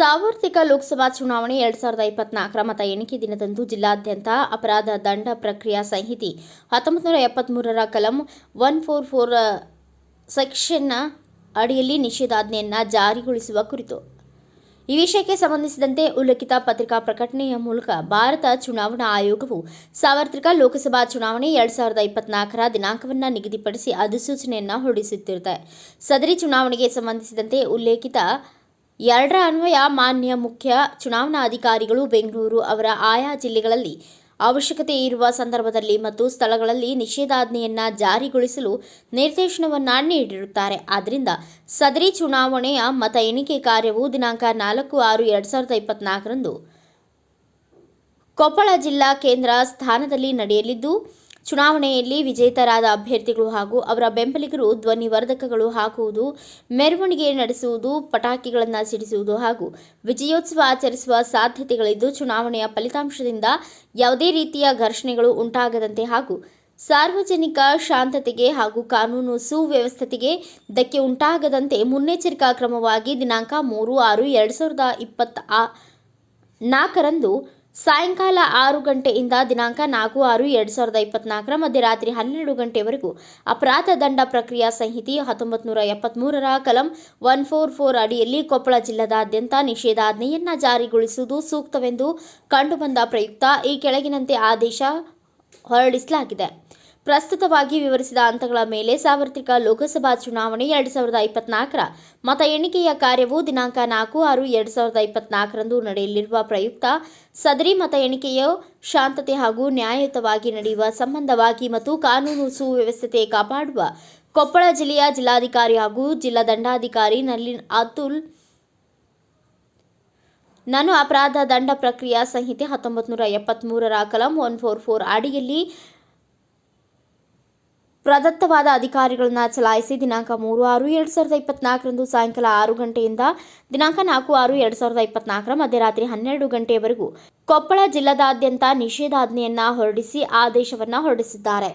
ಲೋಕಸಭಾ ಚುನಾವಣೆ ಎರಡ್ ಸಾವಿರದ ಇಪ್ಪತ್ನಾಲ್ಕರ ಮತ ಎಣಿಕೆ ದಿನದಂದು ಜಿಲ್ಲಾದ್ಯಂತ ಅಪರಾಧ ದಂಡ ಪ್ರಕ್ರಿಯಾ ಸಂಹಿತೆ ಹತ್ತೊಂಬತ್ತು ನೂರ ಕಲಂ ಒನ್ ಫೋರ್ ಫೋರ್ ಸೆಕ್ಷನ್ನ ಅಡಿಯಲ್ಲಿ ನಿಷೇಧಾಜ್ಞೆಯನ್ನು ಜಾರಿಗೊಳಿಸುವ ಕುರಿತು. ಈ ವಿಷಯಕ್ಕೆ ಸಂಬಂಧಿಸಿದಂತೆ ಉಲ್ಲೇಖಿತ ಪತ್ರಿಕಾ ಪ್ರಕಟಣೆಯ ಮೂಲಕ ಭಾರತ ಚುನಾವಣಾ ಆಯೋಗವು ಸಾರ್ವತ್ರಿಕ ಲೋಕಸಭಾ ಚುನಾವಣೆ ಎರಡ್ ಸಾವಿರದ ಇಪ್ಪತ್ನಾಲ್ಕರ ದಿನಾಂಕವನ್ನು ನಿಗದಿಪಡಿಸಿ ಅಧಿಸೂಚನೆಯನ್ನು ಹೊರಡಿಸುತ್ತಿರುತ್ತೆ. ಸದರಿ ಚುನಾವಣೆಗೆ ಸಂಬಂಧಿಸಿದಂತೆ ಉಲ್ಲೇಖಿತ ಎರಡರ ಅನ್ವಯ ಮಾನ್ಯ ಮುಖ್ಯ ಚುನಾವಣಾ ಅಧಿಕಾರಿಗಳು ಬೆಂಗಳೂರು ಅವರ ಆಯಾ ಜಿಲ್ಲೆಗಳಲ್ಲಿ ಅವಶ್ಯಕತೆ ಇರುವ ಸಂದರ್ಭದಲ್ಲಿ ಮತ್ತು ಸ್ಥಳಗಳಲ್ಲಿ ನಿಷೇಧಾಜ್ಞೆಯನ್ನು ಜಾರಿಗೊಳಿಸಲು ನಿರ್ದೇಶನವನ್ನು ನೀಡಿರುತ್ತಾರೆ. ಆದ್ದರಿಂದ ಸದರಿ ಚುನಾವಣೆಯ ಮತ ಎಣಿಕೆ ಕಾರ್ಯವು ದಿನಾಂಕ ನಾಲ್ಕು ಆರು ಎರಡು ಸಾವಿರದ ಇಪ್ಪತ್ನಾಲ್ಕರಂದು ಕೊಪ್ಪಳ ಜಿಲ್ಲಾ ಕೇಂದ್ರ ಸ್ಥಾನದಲ್ಲಿ ನಡೆಯಲಿದ್ದು ಚುನಾವಣೆಯಲ್ಲಿ ವಿಜೇತರಾದ ಅಭ್ಯರ್ಥಿಗಳು ಹಾಗೂ ಅವರ ಬೆಂಬಲಿಗರು ಧ್ವನಿವರ್ಧಕಗಳು ಹಾಕುವುದು, ಮೆರವಣಿಗೆ ನಡೆಸುವುದು, ಪಟಾಕಿಗಳನ್ನು ಸಿಡಿಸುವುದು ಹಾಗೂ ವಿಜಯೋತ್ಸವ ಆಚರಿಸುವ ಸಾಧ್ಯತೆಗಳಿದ್ದು ಚುನಾವಣೆಯ ಫಲಿತಾಂಶದಿಂದ ಯಾವುದೇ ರೀತಿಯ ಘರ್ಷಣೆಗಳು ಉಂಟಾಗದಂತೆ ಹಾಗೂ ಸಾರ್ವಜನಿಕ ಶಾಂತತೆಗೆ ಹಾಗೂ ಕಾನೂನು ಸುವ್ಯವಸ್ಥತೆಗೆ ಧಕ್ಕೆ ಉಂಟಾಗದಂತೆ ಮುನ್ನೆಚ್ಚರಿಕಾ ಕ್ರಮವಾಗಿ ದಿನಾಂಕ ಮೂರು ಆರು ಎರಡು ಸಾವಿರದ ಇಪ್ಪತ್ತ ನಾಲ್ಕರಂದು ಸಾಯಂಕಾಲ ಆರು ಗಂಟೆಯಿಂದ ದಿನಾಂಕ ನಾಲ್ಕು ಆರು ಎರಡು ಸಾವಿರದ ಇಪ್ಪತ್ನಾಲ್ಕರ ಮಧ್ಯರಾತ್ರಿ ಹನ್ನೆರಡು ಗಂಟೆವರೆಗೂ ಅಪರಾಧ ದಂಡ ಪ್ರಕ್ರಿಯಾ ಸಂಹಿತೆ ಹತ್ತೊಂಬತ್ತು ನೂರ ಎಪ್ಪತ್ಮೂರರ ಕಲಂ ಒನ್ ಫೋರ್ ಫೋರ್ ಅಡಿಯಲ್ಲಿ ಕೊಪ್ಪಳ ಜಿಲ್ಲಾದಾದ್ಯಂತ ನಿಷೇಧಾಜ್ಞೆಯನ್ನು ಜಾರಿಗೊಳಿಸುವುದು ಸೂಕ್ತವೆಂದು ಕಂಡುಬಂದ ಪ್ರಯುಕ್ತ ಈ ಕೆಳಗಿನಂತೆ ಆದೇಶ ಹೊರಡಿಸಲಾಗಿದೆ. ಪ್ರಸ್ತುತವಾಗಿ ವಿವರಿಸಿದ ಹಂತಗಳ ಮೇಲೆ ಸಾರ್ವತ್ರಿಕ ಲೋಕಸಭಾ ಚುನಾವಣೆ ಎರಡು ಸಾವಿರದ ಇಪ್ಪತ್ನಾಲ್ಕರ ಮತ ಎಣಿಕೆಯ ಕಾರ್ಯವು ದಿನಾಂಕ ನಾಲ್ಕು ಆರು ಎರಡು ಸಾವಿರದ ಇಪ್ಪತ್ನಾಲ್ಕರಂದು ನಡೆಯಲಿರುವ ಪ್ರಯುಕ್ತ ಸದರಿ ಮತ ಎಣಿಕೆಯು ಶಾಂತತೆ ಹಾಗೂ ನ್ಯಾಯಯುತವಾಗಿ ನಡೆಯುವ ಸಂಬಂಧವಾಗಿ ಮತ್ತು ಕಾನೂನು ಸುವ್ಯವಸ್ಥತೆ ಕಾಪಾಡುವ ಕೊಪ್ಪಳ ಜಿಲ್ಲೆಯ ಜಿಲ್ಲಾಧಿಕಾರಿ ಹಾಗೂ ಜಿಲ್ಲಾ ದಂಡಾಧಿಕಾರಿ ನಲಿನ್ ಅತುಲ್. ನಾನು ಅಪರಾಧ ದಂಡ ಪ್ರಕ್ರಿಯಾ ಸಂಹಿತೆ ಹತ್ತೊಂಬತ್ತು ನೂರ ಎಪ್ಪತ್ತ್ಮೂರರ ಕಲಂ ಒನ್ ಫೋರ್ ಫೋರ್ ಅಡಿಯಲ್ಲಿ ಪ್ರದತ್ತವಾದ ಅಧಿಕಾರಿಗಳನ್ನು ಚಲಾಯಿಸಿ ದಿನಾಂಕ ಮೂರು ಆರು ಎರಡು ಸಾವಿರದ ಇಪ್ಪತ್ನಾಲ್ಕರಂದು ಸಾಯಂಕಾಲ ಆರು ಗಂಟೆಯಿಂದ ದಿನಾಂಕ ನಾಲ್ಕು ಆರು ಎರಡು ಸಾವಿರದ ಇಪ್ಪತ್ನಾಲ್ಕರ ಮಧ್ಯರಾತ್ರಿ ಹನ್ನೆರಡು ಗಂಟೆಯವರೆಗೂ ಕೊಪ್ಪಳ ಜಿಲ್ಲಾದಾದ್ಯಂತ ನಿಷೇಧಾಜ್ಞೆಯನ್ನ ಹೊರಡಿಸಿ ಆದೇಶವನ್ನ ಹೊರಡಿಸಿದ್ದಾರೆ.